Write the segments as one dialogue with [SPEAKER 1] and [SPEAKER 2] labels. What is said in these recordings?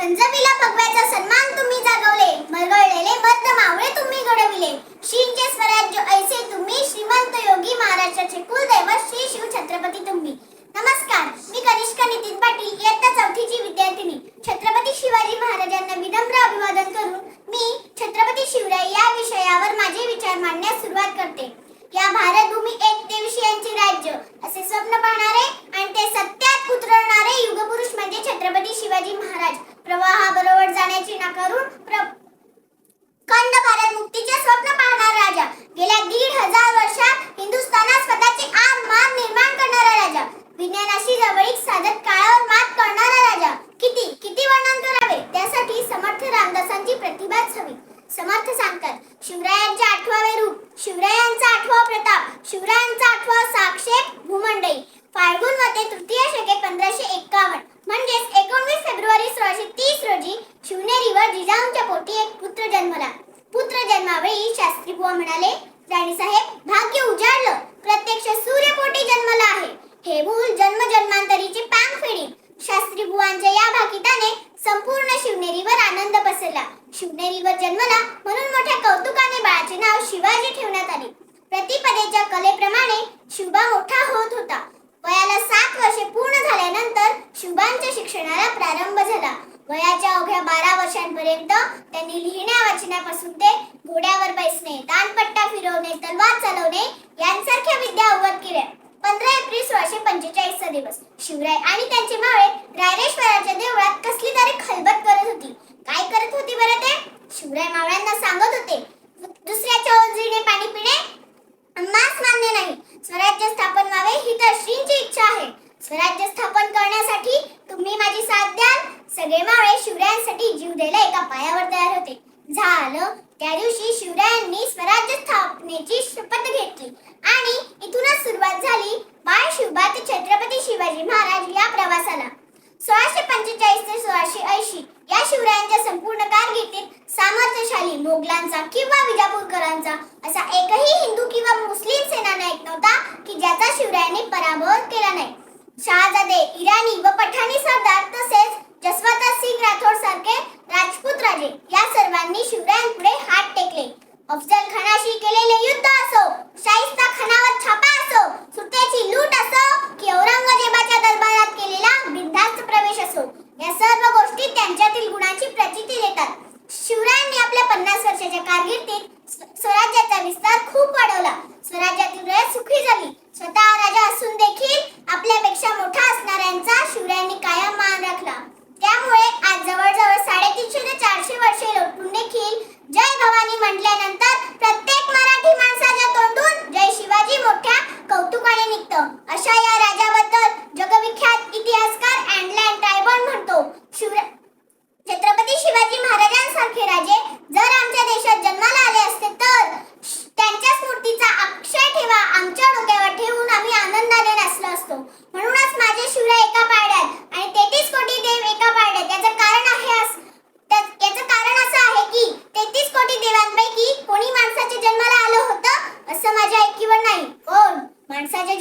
[SPEAKER 1] संजमीला भगव्याचा सन्मान तुम्ही जागवले मरगळलेले मर्द मावळे तुम्ही घडविले. श्रींचे स्वराज्य ऐसे तुम्ही श्रीमंत योगी महाराष्ट्राचे कुलदैवत श्री शिव छत्रपती पुत्र शास्त्री बुवा म्हणाले राणी साहेब भाग्य उजाडलं प्रत्यक्ष सूर्यपोटी जन्मला आहे. हे भूल जन्म जन्मांतरीची पांग फेडी. शास्त्री बुवांच्या या भाकिताने संपूर्ण शिवनेरीवर आनंद पसरला. शिवनेरीवर जन्मला म्हणून मोठ्या कौतुकाने बाळाचे नाव शिवाजी ठेवण्यात आले. प्रतिपदेच्या कलेप्रमाणे शिवबा मोठा होत होता. वयाला सात वर्षे पूर्ण झाल्यानंतर शिवबांच्या शिक्षणाला प्रारंभ झाला. वयाच्या अवघ्या बारा वर्षांपर्यंत त्यांनी लिहिण्या वाचण्यापासून ते घोड्यावर बैसणे दानपट्टा फिरवणे तलवार चालवणे यांसारख्या विद्या अवगत केल्या. पंधरा एप्रिल सोळाशे पंचेचाळीसचा दिवस. शिवराय आणि त्यांचे मावळे रायरेश्वराच्या देवळात कसली तरी खलबत करत होती. काय करत होती बरं ते? शिवराय मावळ्यांना सांगत होते दुसऱ्याच्या ओंजळीने पाणी पिणे आम्हास मान्य नाही. स्वराज्य स्थापन व्हावे ही तर श्रींची इच्छा आहे. स्वराज्य स्थापन करण्यासाठी सगळे मावळे शिवरायांसाठी जीव द्यायला एका पायावर तयार होते. झालं. त्या दिवशी शिवरायांनी स्वराज्य स्थापनेची शपथ घेतली आणि इथूनच सुरुवात झाली. बाळ शिवबा ते छत्रपती शिवाजी महाराज या प्रवासाला. सोळाशे पंचेचाळीस ते सोळाशे ऐंशी या शिवरायांच्या संपूर्ण कारकिर्दीत सामर्थ्यशाली मोगलांचा किंवा विजापूरकरांचा असा एकही हिंदू किंवा मुस्लिम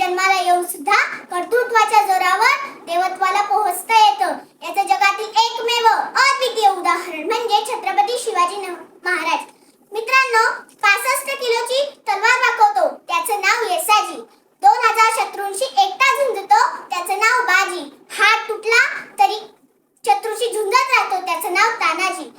[SPEAKER 1] जन्माला येऊन सुद्धा कर्तृत्वाच्या जोरावर देवत्वाला पोहोचता येतं. याचं जगातील एकमेव अद्वितीय उदाहरण म्हणजे छत्रपती शिवाजी महाराज. मित्रांनो पासष्ट किलोची तलवार दाखवतो त्याचं नाव येसाजी. दोन हजार शत्रूंशी एकटा झुंजतो. त्याचं नाव बाजी. हात तुटला तरी शत्रूशी झुंजत राहतो. त्याचं नाव तानाजी.